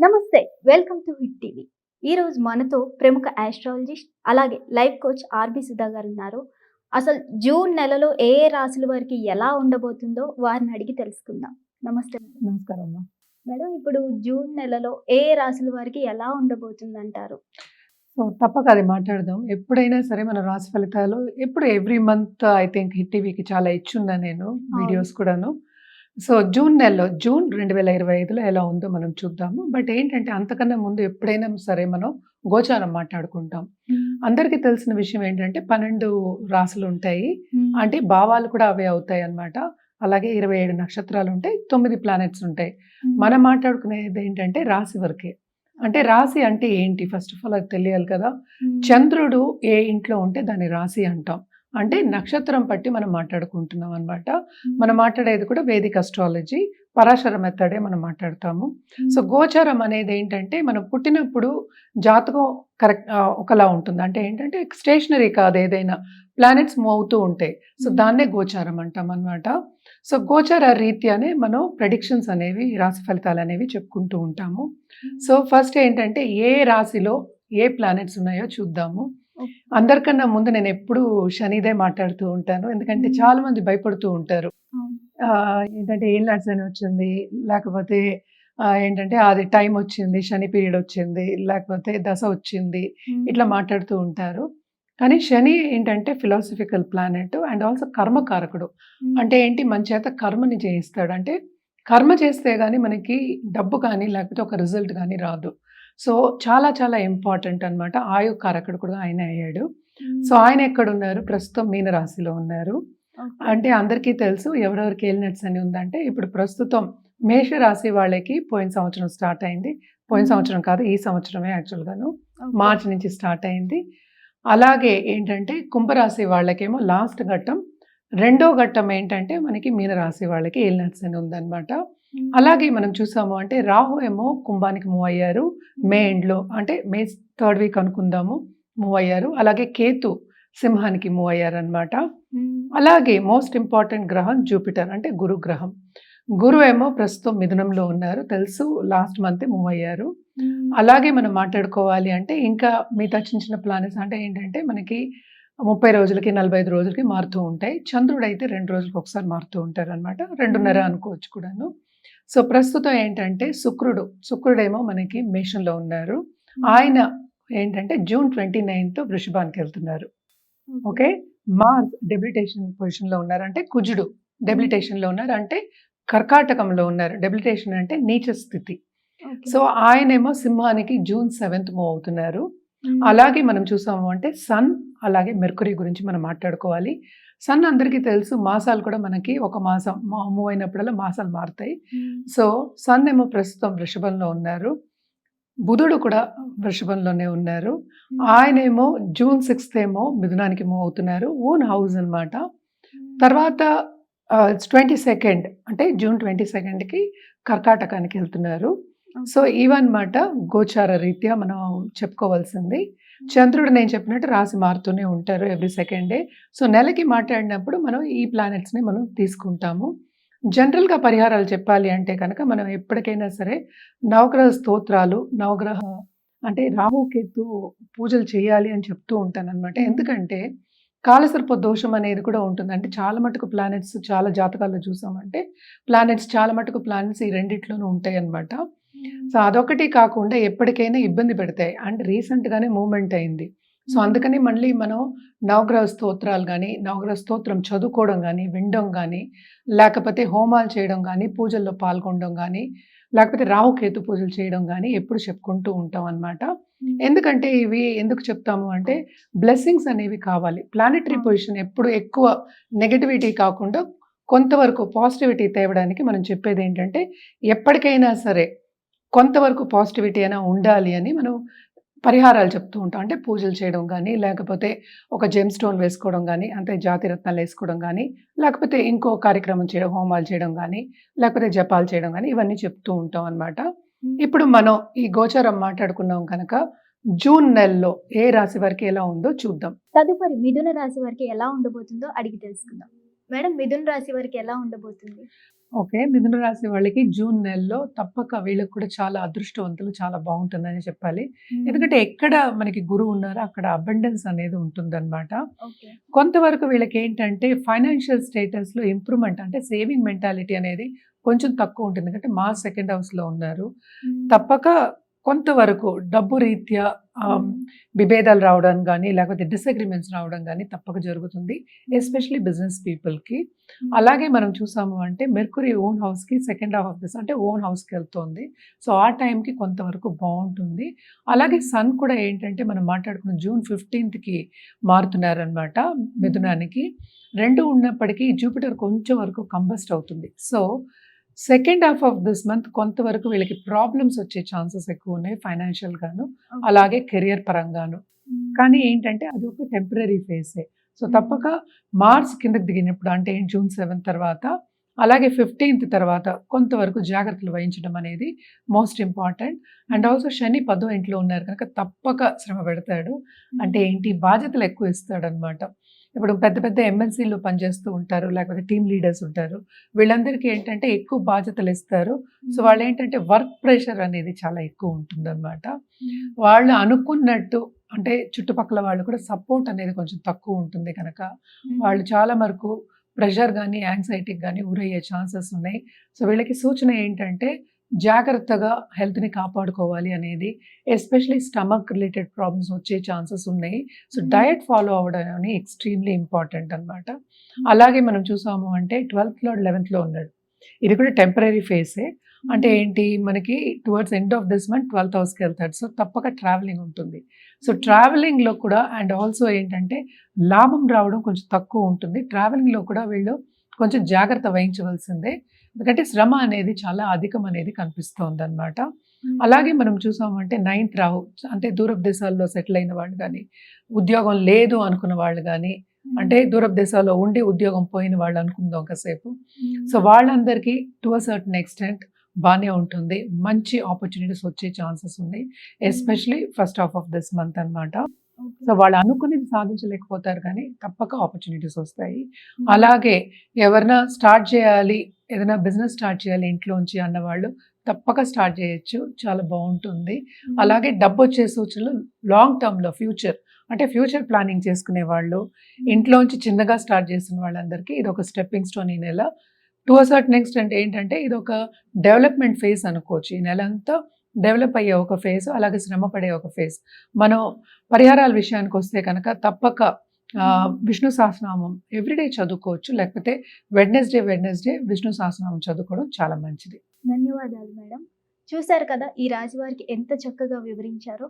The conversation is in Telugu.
నమస్తే వెల్కమ్ టు హిట్ టీవీ. ఈ రోజు మనతో ప్రముఖ ఆస్ట్రాలజిస్ట్ అలాగే లైఫ్ కోచ్ ఆర్బి సుధా గారు ఉన్నారు. అసలు జూన్ నెలలో ఏ ఏ రాశుల వారికి ఎలా ఉండబోతుందో వారిని అడిగి తెలుసుకుందాం. నమస్తే. నమస్కారం అమ్మా. మేడం ఇప్పుడు జూన్ నెలలో ఏ ఏ రాశుల వారికి ఎలా ఉండబోతుంది అంటారు సో తప్పక అది మాట్లాడదాం. ఎప్పుడైనా సరే మన రాశి ఫలితాలు ఎప్పుడు every month I think hit టీవీకి చాలా ఇచ్చున్నా నేను వీడియోస్ కూడాను. సో జూన్ నెలలో జూన్ రెండు వేల ఇరవై ఐదులో ఎలా ఉందో మనం చూద్దాము. బట్ ఏంటంటే అంతకన్నా ముందు ఎప్పుడైనా సరే మనం గోచారం మాట్లాడుకుంటాం. అందరికీ తెలిసిన విషయం ఏంటంటే పన్నెండు రాసులు ఉంటాయి అంటే భావాలు కూడా అవే అవుతాయి అన్నమాట. అలాగే ఇరవై ఏడు నక్షత్రాలు ఉంటాయి తొమ్మిది ప్లానెట్స్ ఉంటాయి. మనం మాట్లాడుకునేది ఏంటంటే రాశి వరకే. అంటే రాశి అంటే ఏంటి? ఫస్ట్ ఆఫ్ ఆల్ అది తెలియాలి కదా. చంద్రుడు ఏ ఇంట్లో ఉంటే దాన్ని రాశి అంటాం. అంటే నక్షత్రం పట్టి మనం మాట్లాడుకుంటున్నాం అన్నమాట. మనం మాట్లాడేది కూడా వేదిక అస్ట్రాలజీ పరాశర మెథడే మనం మాట్లాడతాము. సో గోచారం అనేది ఏంటంటే మనం పుట్టినప్పుడు జాతకం కరెక్ట్ ఒకలా ఉంటుంది. అంటే ఏంటంటే స్టేషనరీ కాదు ఏదైనా ప్లానెట్స్ మూవ్ అవుతూ ఉంటాయి సో. దాన్నే గోచారం అంటాం అన్నమాట. సో గోచార రీత్యానే మనం ప్రెడిక్షన్స్ అనేవి రాశి ఫలితాలు అనేవి చెప్పుకుంటూ ఉంటాము. సో ఫస్ట్ ఏంటంటే ఏ రాశిలో ఏ ప్లానెట్స్ ఉన్నాయో చూద్దాము. అందరికన్నా ముందు నేను ఎప్పుడు శనిదే మాట్లాడుతూ ఉంటాను. ఎందుకంటే. చాలా మంది భయపడుతూ ఉంటారు. ఏంటంటే ఏం అని వచ్చింది? లేకపోతే ఏంటంటే అది టైం వచ్చింది శని పీరియడ్ వచ్చింది లేకపోతే దశ వచ్చింది ఇట్లా మాట్లాడుతూ ఉంటారు. కానీ శని ఏంటంటే ఫిలాసఫికల్ ప్లానెట్ అండ్ ఆల్సో కర్మకారకుడు. అంటే ఏంటి? మన చేత కర్మని చేయిస్తాడు. అంటే కర్మ చేస్తే కానీ మనకి డబ్బు కానీ లేకపోతే ఒక రిజల్ట్ కానీ రాదు. సో చాలా చాలా ఇంపార్టెంట్ అన్నమాట. ఆయు కారకుడు కూడా ఆయన అయ్యాడు. సో ఆయన ఎక్కడ ఉన్నారు ప్రస్తుతం మీనరాశిలో ఉన్నారు. అంటే అందరికీ తెలుసు ఎవరెవరికి ఏలినట్స్ అని ఉందంటే ఇప్పుడు ప్రస్తుతం మేషరాశి వాళ్ళకి పోయిన సంవత్సరం స్టార్ట్ అయింది. పోయిన. సంవత్సరం కాదు ఈ సంవత్సరమే యాక్చువల్గాను. మార్చి నుంచి స్టార్ట్ అయింది. అలాగే ఏంటంటే కుంభరాశి వాళ్ళకేమో లాస్ట్ ఘట్టం రెండో ఘట్టం ఏంటంటే మనకి మీనరాశి వాళ్ళకి ఏలినట్స్ అని ఉందన్నమాట. అలాగే మనం చూసాము అంటే రాహు ఏమో కుంభానికి మూవ్ అయ్యారు. మే ఎండ్లో అంటే మే థర్డ్ వీక్ అనుకుందాము మూవ్ అయ్యారు. అలాగే కేతు సింహానికి మూవ్ అయ్యారు అనమాట అలాగే మోస్ట్ ఇంపార్టెంట్ గ్రహం జూపిటర్ అంటే గురు గ్రహం. గురు ఏమో ప్రస్తుతం మిథునంలో ఉన్నారు. తెలుసు లాస్ట్ మంత్ మూవ్ అయ్యారు. అలాగే మనం మాట్లాడుకోవాలి అంటే ఇంకా మిగతా చిన్న చిన్న ప్లానెట్స్ అంటే ఏంటంటే మనకి ముప్పై రోజులకి నలభై ఐదు రోజులకి మారుతూ ఉంటాయి. చంద్రుడు అయితే రెండు రోజులకి ఒకసారి మారుతూ ఉంటారు అనమాట రెండున్నర. అనుకోవచ్చు కూడాను. సో ప్రస్తుతం ఏంటంటే శుక్రుడు శుక్రుడేమో మనకి మేషంలో ఉన్నారు. ఆయన ఏంటంటే జూన్ ట్వంటీ నైన్త్ వృషభానికి వెళ్తున్నారు. ఓకే? మార్స్ డెబిలిటేషన్ పొజిషన్లో ఉన్నారు. అంటే కుజుడు డెబిలిటేషన్లో ఉన్నారు. అంటే కర్కాటకంలో ఉన్నారు. డెబిలిటేషన్ అంటే నీచ స్థితి. సో ఆయనేమో సింహానికి జూన్ సెవెంత్ మూవ్ అవుతున్నారు. అలాగే మనం చూసాము అంటే సన్ అలాగే మెర్కురీ గురించి మనం మాట్లాడుకోవాలి. సన్ అందరికీ తెలుసు మాసాలు కూడా మనకి ఒక మాసం మూవ్ అయినప్పుడల్లా మాసాలు మారుతాయి. సో సన్ ఏమో ప్రస్తుతం వృషభంలో ఉన్నారు. బుధుడు కూడా వృషభంలోనే ఉన్నారు. ఆయనేమో జూన్ సిక్స్త్ ఏమో మిథునానికి మూవ్ అవుతున్నారు. ఓన్ హౌస్ అన్నమాట. తర్వాత ట్వంటీ సెకండ్ అంటే జూన్ ట్వంటీ సెకండ్కి కర్కాటకానికి వెళ్తున్నారు. సో ఇవన్నమాట గోచార రీత్యా మనం చెప్పుకోవాల్సింది. చంద్రుడు నేను చెప్పినట్టు రాసి మారుతూనే ఉంటారు ఎవ్రీ సెకండ్ డే సో నెలకి మాట్లాడినప్పుడు మనం ఈ ప్లానెట్స్ని మనం తీసుకుంటాము. జనరల్గా పరిహారాలు చెప్పాలి అంటే కనుక మనం ఎప్పటికైనా సరే నవగ్రహ స్తోత్రాలు నవగ్రహ అంటే రాహుకేతు పూజలు చేయాలి అని చెప్తూ ఉంటాను అనమాట ఎందుకంటే కాలసర్ప దోషం అనేది కూడా ఉంటుంది. అంటే చాలా మటుకు ప్లానెట్స్ చాలా జాతకాల్లో చూసామంటే ప్లానెట్స్ చాలా మటుకు ప్లానెట్స్ ఈ రెండిట్లోనూ ఉంటాయి అన్నమాట సో అదొకటి కాకుండా ఎప్పటికైనా ఇబ్బంది పెడతాయి. అండ్ రీసెంట్గానే మూమెంట్ అయింది. సో అందుకని మళ్ళీ మనం నవగ్రహ స్తోత్రాలు కానీ నవగ్రహ స్తోత్రం చదువుకోవడం కానీ వినడం కానీ లేకపోతే హోమాలు చేయడం కానీ పూజల్లో పాల్గొనడం కానీ లేకపోతే రాహుకేతు పూజలు చేయడం కానీ ఎప్పుడు చెప్పుకుంటూ ఉంటాం అన్నమాట. ఎందుకంటే ఇవి ఎందుకు చెప్తాము అంటే బ్లెస్సింగ్స్ అనేవి కావాలి. ప్లానెటరీ. పొజిషన్ ఎప్పుడు ఎక్కువ నెగటివిటీ కాకుండా కొంతవరకు పాజిటివిటీ తేవడానికి మనం చెప్పేది ఏంటంటే ఎప్పటికైనా సరే కొంతవరకు పాజిటివిటీ అయినా ఉండాలి అని మనం పరిహారాలు చెప్తూ ఉంటాం. అంటే పూజలు చేయడం కానీ లేకపోతే ఒక జెమ్ స్టోన్ వేసుకోవడం కానీ అంటే జాతి రత్నాలు వేసుకోవడం కానీ లేకపోతే ఇంకో కార్యక్రమం చేయడం హోమాలు చేయడం కానీ లేకపోతే జపాలు చేయడం కానీ ఇవన్నీ చెప్తూ ఉంటాం అన్నమాట. ఇప్పుడు మనం ఈ గోచారం మాట్లాడుకున్నాం కనుక జూన్ నెలలో ఏ రాశి వారికి ఎలా ఉందో చూద్దాం. తదుపరి మిథున రాశి వారికి ఎలా ఉండబోతుందో అడిగి తెలుసుకుందాం. మేడం మిథున్ రాశి వారికి ఎలా ఉండబోతుంది? ఓకే. మిథున రాశి వాళ్ళకి జూన్ నెలలో తప్పక వీళ్ళకి కూడా చాలా అదృష్టవంతులు చాలా బాగుంటుందని చెప్పాలి. ఎందుకంటే ఎక్కడ మనకి గురువు ఉన్నారో అక్కడ అబండెన్స్ అనేది ఉంటుందన్నమాట. కొంతవరకు వీళ్ళకి ఏంటంటే ఫైనాన్షియల్ స్టేటస్లో ఇంప్రూవ్మెంట్ అంటే సేవింగ్ మెంటాలిటీ అనేది కొంచెం తక్కువ ఉంటుంది. ఎందుకంటే మా సెకండ్ హౌస్లో ఉన్నారు. తప్పక కొంతవరకు డబ్బు రీత్యా విభేదాలు రావడం కానీ లేకపోతే డిసగ్రిమెంట్స్ రావడం కానీ తప్పక జరుగుతుంది ఎస్పెషలీ బిజినెస్ పీపుల్కి అలాగే మనం చూసాము అంటే మెర్కురీ ఓన్ హౌస్కి సెకండ్ హాఫ్ ఆఫ్ దిస్ అంటే ఓన్ హౌస్కి వెళ్తుంది. సో ఆ టైంకి కొంతవరకు బాగుంటుంది. అలాగే సన్ కూడా ఏంటంటే మనం మాట్లాడుకున్న జూన్ ఫిఫ్టీన్త్కి మారుతున్నారనమాట మిథునానికి. రెండు ఉన్నప్పటికీ జూపిటర్ కొంచెం వరకు కంబస్ట్ అవుతుంది. So second half of this month కొంతవరకు వీళ్ళకి ప్రాబ్లమ్స్ వచ్చే ఛాన్సెస్ ఎక్కువ ఉన్నాయి ఫైనాన్షియల్ గాను అలాగే కెరియర్ పరంగాను. కానీ ఏంటంటే అది ఒక టెంపరీ ఫేసే సో తప్పక మార్చ్ కిందకి దిగినప్పుడు అంటే జూన్ సెవెంత్ తర్వాత అలాగే ఫిఫ్టీన్త్ తర్వాత కొంతవరకు జాగ్రత్తలు వహించడం అనేది most important and also Shani పదో ఇంట్లో ఉన్నారు కనుక తప్పక శ్రమ పెడతాడు. అంటే ఏంటి? బాధ్యతలు ఎక్కువ ఇస్తాడు అనమాట ఇప్పుడు పెద్ద పెద్ద ఎంఎన్సీలు పనిచేస్తూ ఉంటారు లేకపోతే టీమ్ లీడర్స్ ఉంటారు. వీళ్ళందరికీ ఏంటంటే ఎక్కువ బాధ్యతలు ఇస్తారు. సో వాళ్ళు ఏంటంటే వర్క్ ప్రెషర్ అనేది చాలా ఎక్కువ ఉంటుందన్నమాట. వాళ్ళు అనుకున్నట్టు అంటే చుట్టుపక్కల వాళ్ళు కూడా సపోర్ట్ అనేది కొంచెం తక్కువ ఉంటుంది కనుక. వాళ్ళు చాలా వరకు ప్రెషర్ కానీ యాంగ్జైటీకి కానీ గురయ్యే ఛాన్సెస్ ఉన్నాయి. సో వీళ్ళకి సూచన ఏంటంటే జాగ్రత్తగా హెల్త్ని కాపాడుకోవాలి అనేది ఎస్పెషలీ స్టమక్ రిలేటెడ్ ప్రాబ్లమ్స్ వచ్చే ఛాన్సెస్ ఉన్నాయి. సో డయట్ ఫాలో అవ్వడం అనేది ఎక్స్ట్రీమ్లీ ఇంపార్టెంట్ అనమాట అలాగే మనం చూసాము అంటే ట్వెల్త్లో లెవెన్త్లో ఉన్నాడు. ఇది కూడా టెంపరీ ఫేసే. అంటే ఏంటి? మనకి towards end of this month twelfth హౌస్కి వెళ్తాడు. సో తప్పక ట్రావెలింగ్ ఉంటుంది. సో ట్రావెలింగ్లో కూడా అండ్ ఆల్సో ఏంటంటే లాభం రావడం కొంచెం తక్కువ ఉంటుంది. ట్రావెలింగ్లో కూడా వీళ్ళు కొంచెం జాగ్రత్త వహించవలసిందే. ఎందుకంటే శ్రమ అనేది చాలా అధికం అనేది కనిపిస్తోంది అనమాట అలాగే మనం చూసామంటే నైన్త్ రావు అంటే దూరపు దేశాల్లో సెటిల్ అయిన వాళ్ళు కానీ ఉద్యోగం లేదు అనుకున్న వాళ్ళు కానీ అంటే దూరపు దేశాల్లో ఉండి ఉద్యోగం పోయిన వాళ్ళు అనుకుందాం ఒకసేపు సో వాళ్ళందరికీ టు అ సర్టన్ ఎక్స్టెంట్ బాగానే ఉంటుంది. మంచి ఆపర్చునిటీస్ వచ్చే ఛాన్సెస్ ఉన్నాయి especially first half of this month అన్నమాట. సో వాళ్ళు అనుకునేది సాధించలేకపోతారు కానీ తప్పక ఆపర్చునిటీస్ వస్తాయి. అలాగే ఎవరైనా స్టార్ట్ చేయాలి ఏదైనా బిజినెస్ స్టార్ట్ చేయాలి ఇంట్లోంచి అన్నవాళ్ళు తప్పక స్టార్ట్ చేయొచ్చు. చాలా బాగుంటుంది. అలాగే డబ్బు వచ్చే సూచనలు లాంగ్ టర్మ్లో ఫ్యూచర్ అంటే ఫ్యూచర్ ప్లానింగ్ చేసుకునే వాళ్ళు ఇంట్లోంచి చిన్నగా స్టార్ట్ చేసిన వాళ్ళందరికీ ఇది ఒక స్టెప్పింగ్ స్టోన్ ఈ నెల. టు అ నెక్స్ట్ అంటే ఏంటంటే ఇది ఒక డెవలప్మెంట్ ఫేజ్ అనుకోవచ్చు. ఈ నెల అంతా డెవలప్ అయ్యే ఒక ఫేజ్ అలాగే శ్రమ పడే ఒక ఫేజ్ మనం పరిహారాల విషయానికి వస్తే కనుక తప్పక విష్ణు సహస్రనామం ఎవ్రీడే చదువుకోవచ్చు లేకపోతే వెడ్నెస్డే వెడ్నెస్డే విష్ణు సహస్రనామం చదువుకోవడం చాలా మంచిది. ధన్యవాదాలు మేడం. చూశారు కదా ఈ రాశి వారికి ఎంత చక్కగా వివరించారో.